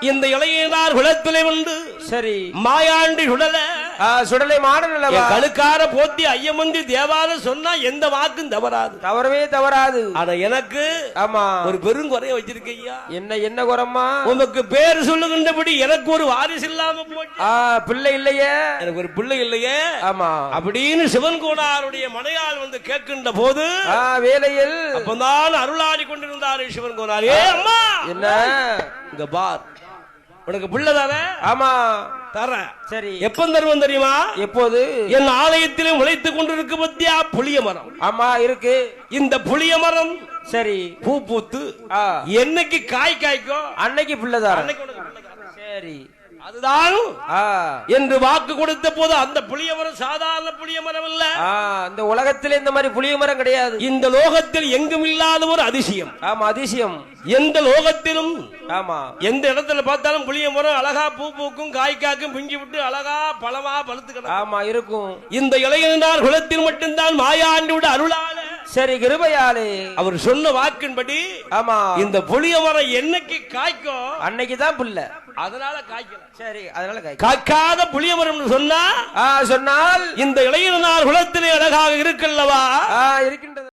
இந்த இளையனார் குலத்திலே உண்டு. சரி. மாயாண்டி சுடல. சுடலை என் கழுக்கார போத்தி ஐயமந்தி தேவால சொன்னா எந்த வாக்கும் தவறாது. தவறவே தவறாது. ஆனா எனக்கு ஆமா. ஒரு பெருங்குறைய வச்சிருக்கையா என்ன என்ன குறம்மா? உனக்கு பேர் சொல்லுகின்றபடி எனக்கு ஒரு வாரிசு இல்லாம போச்சு. பிள்ளை இல்லையே? எனக்கு ஒரு பிள்ளை இல்லையே. ஆமா. அப்படின்னு சிவன் கோனாருடைய மனையால் வந்து கேட்கின்ற போது வேலையில். அப்பதான் அருளாடி கொண்டிருந்தாரு சிவன் கோனார் அம்மா! என்ன? இங்க பார். உனக்கு பிள்ளை தானே? ஆமா. தரேன். சரி. எப்ப தருவன் தெரியுமா? எப்போது? என் ஆலயத்திலே உழைத்துக் கொண்டிருக்கு பத்தியா? புளிய மரம். ஆமா இருக்கு. இந்த புளிய மரம் சரி. பூ பூத்து ஆ. என்னைக்கு காய் காய்க்கும்? அன்னைக்கு பிள்ளைதார. சரி. அதுதான். ஆ. என்று வாக்கு கொடுத்த போது அந்த புளிய மரம் சாதாரண புளிய மரம் இல்ல. ஆ இந்த உலகத்துல இந்த மாதிரி புளிய மரம் கிடையாது. இந்த லோகத்தில் எங்கும் இல்லாத ஒரு அதிசயம். ஆமா அதிசயம். எந்த லோகத்திலும் ஆமா. எந்த இடத்துல பார்த்தாலும் புளிய மரம் அழகா பூ பூக்கும் காய் காக்கும் பிஞ்சு விட்டு அழகா பழமா பழுத்து ஆமா இருக்கும். இந்த இளைஞனார் குலத்தில் மட்டும்தான் மாயாண்டியோட அருளால சரி கிருபையாலே. அவர் சொன்ன வாக்கின்படி ஆமா. இந்த புளிய மரம் என்னைக்கு காய்க்கும்? அன்னைக்கு தான் புள்ள அதனால காய்க்கல. சரி அதனால காய் காய்க்காத புளிய மரம்னு சொன்னா சொன்னால் இந்த இளைஞனார் குலத்திலே அழகாக இருக்கல்லவா? ஆ இருக்கின்ற